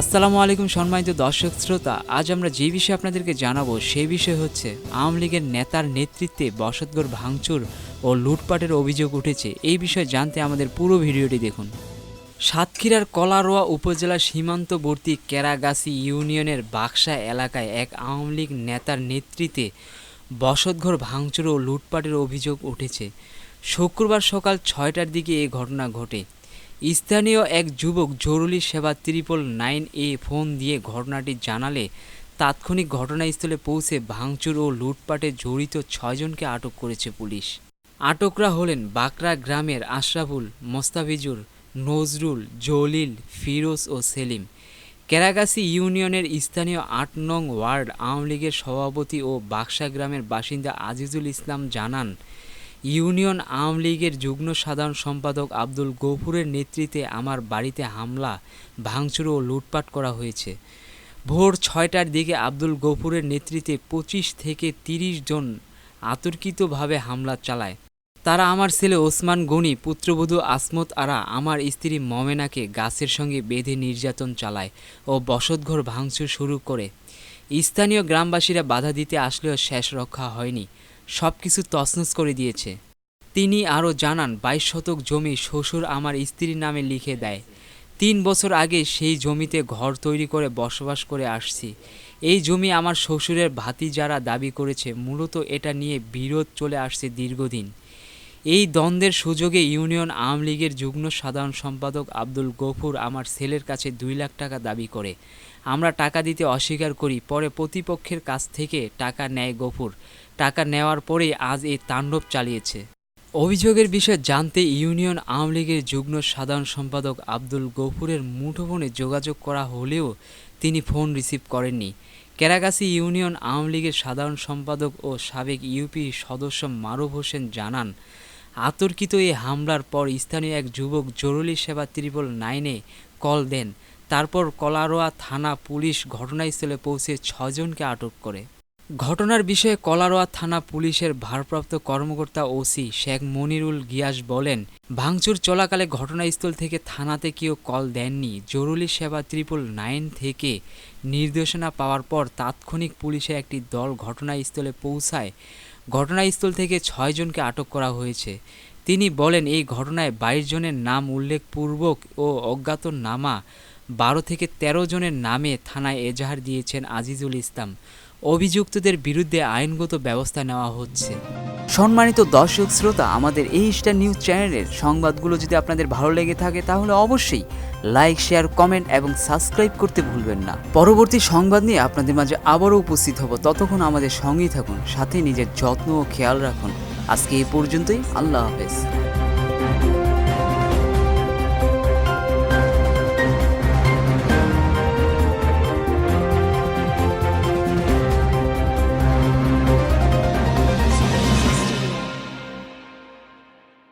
আসসালামু আলাইকুম সম্মানিত দর্শক শ্রোতা, আজ আমরা যে বিষয়ে আপনাদেরকে জানাব সেই বিষয় হচ্ছে আওয়ামী লীগের নেতার নেতৃত্বে বসতগড় ভাঙচুর ও লুটপাটের অভিযোগ উঠেছে। এই বিষয়ে জানতে আমাদের পুরো ভিডিওটি দেখুন। সাতক্ষীরার কলারোয়া উপজেলার সীমান্তবর্তী কেরাগাছি ইউনিয়নের বাক্সা এলাকায় এক আওয়ামী লীগ নেতার নেতৃত্বে বসতঘর ভাঙচুর ও লুটপাটের অভিযোগ উঠেছে। শুক্রবার সকাল ছয়টার দিকে এই ঘটনা ঘটে। স্থানীয় এক যুবক জরুরি সেবা ত্রিপল নাইন এ ফোন দিয়ে ঘটনাটি জানালে তাৎক্ষণিক ঘটনাস্থলে পৌঁছে ভাঙচুর ও লুটপাটে জড়িত ছয়জনকে আটক করেছে পুলিশ। আটকরা হলেন বাকরা গ্রামের আশরাফুল, মোস্তাফিজুর, নজরুল, জলিল, ফিরোজ ও সেলিম। কেরাগাছি ইউনিয়নের স্থানীয় আট নং ওয়ার্ড আওয়ামী লীগের সভাপতি ও বাক্সা গ্রামের বাসিন্দা আজিজুল ইসলাম জানান ইউনিয়ন আওয়ামী লীগের যুগ্ম সাধারণ সম্পাদক আব্দুল গফুরের নেতৃত্বে আমার বাড়িতে হামলা, ভাঙচুর ও লুটপাট করা হয়েছে। ভোর ছয়টার দিকে আব্দুল গফুরের নেতৃত্বে পঁচিশ থেকে তিরিশ জন আতর্কিতভাবে হামলা চালায়। তারা আমার ছেলে ওসমান গনি, পুত্রবধূ আসমত আরা, আমার স্ত্রী মমেনাকে গাছের সঙ্গে বেঁধে নির্যাতন চালায় ও বসতঘর ভাঙচুর শুরু করে। স্থানীয় গ্রামবাসীরা বাধা দিতে আসলেও শেষ রক্ষা হয়নি। সব কিছু তছনছ করে দিয়েছে। তিনি আরও জানান, বাইশ শতক জমি শ্বশুর আমার স্ত্রীর নামে লিখে দেয়। তিন বছর আগে সেই জমিতে ঘর তৈরি করে বসবাস করে আসছি। এই জমি আমার শ্বশুরের ভাতি যারা দাবি করেছে, মূলত এটা নিয়ে বিরোধ চলে আসছে দীর্ঘদিন। এই দ্বন্দ্বের সুযোগে ইউনিয়ন আওয়ামী লীগের যুগ্ম সাধারণ সম্পাদক আব্দুল গফুর আমার ছেলের কাছে দুই লাখ টাকা দাবি করে, আমরা টাকা দিতে অস্বীকার করি, পরে প্রতিপক্ষের কাছ থেকে টাকা নেয় গফুর। টাকা নেওয়ার পরেই আজ এই তাণ্ডব চালিয়েছে। অভিযোগের বিষয়ে জানতে ইউনিয়ন আওয়ামী লীগের যুগ্ম সাধারণ সম্পাদক আব্দুল গফুরের মুঠোফোনে যোগাযোগ করা হলেও তিনি ফোন রিসিভ করেননি। কেরাগাছি ইউনিয়ন আওয়ামী লীগের সাধারণ সম্পাদক ও সাবেক ইউপি সদস্য মারুফ হোসেন জানান, আতর্কিত এই হামলার পর স্থানীয় এক যুবক জরুরি সেবা ত্রিপল নাইনে কল দেন। তারপর কলারোয়া থানা পুলিশ ঘটনাস্থলে পৌঁছে ছজনকে আটক করে। ঘটনার বিষয়ে কলারোয়া থানা পুলিশের ভারপ্রাপ্ত কর্মকর্তা ওসি শেখ মনিরুল গিয়াস বলেন, ভাঙচুর চলাকালে ঘটনাস্থল থেকে থানাতে কেউ কল দেননি। জরুরি সেবা ত্রিপল নাইন থেকে নির্দেশনা পাওয়ার পর তাৎক্ষণিক পুলিশের একটি দল ঘটনাস্থলে পৌঁছায়। ঘটনাস্থল থেকে ছয়জনকে আটক করা হয়েছে। তিনি বলেন, এই ঘটনায় বাইশ জনের নাম উল্লেখপূর্বক ও অজ্ঞাতনামা বারো থেকে ১৩ জনের নামে থানায় এজাহার দিয়েছেন আজিজুল ইসলাম। অভিযুক্তদের বিরুদ্ধে আইনগত ব্যবস্থা নেওয়া হচ্ছে। সম্মানিত দর্শক শ্রোতা, আমাদের এই স্টার নিউজ চ্যানেলের সংবাদগুলো যদি আপনাদের ভালো লেগে থাকে, তাহলে অবশ্যই লাইক, শেয়ার, কমেন্ট এবং সাবস্ক্রাইব করতে ভুলবেন না। পরবর্তী সংবাদ নিয়ে আপনাদের মাঝে আবারও উপস্থিত হব। ততক্ষণ আমাদের সঙ্গেই থাকুন, সাথে নিজের যত্ন ও খেয়াল রাখুন। আজকে এই পর্যন্তই, আল্লাহ হাফেজ।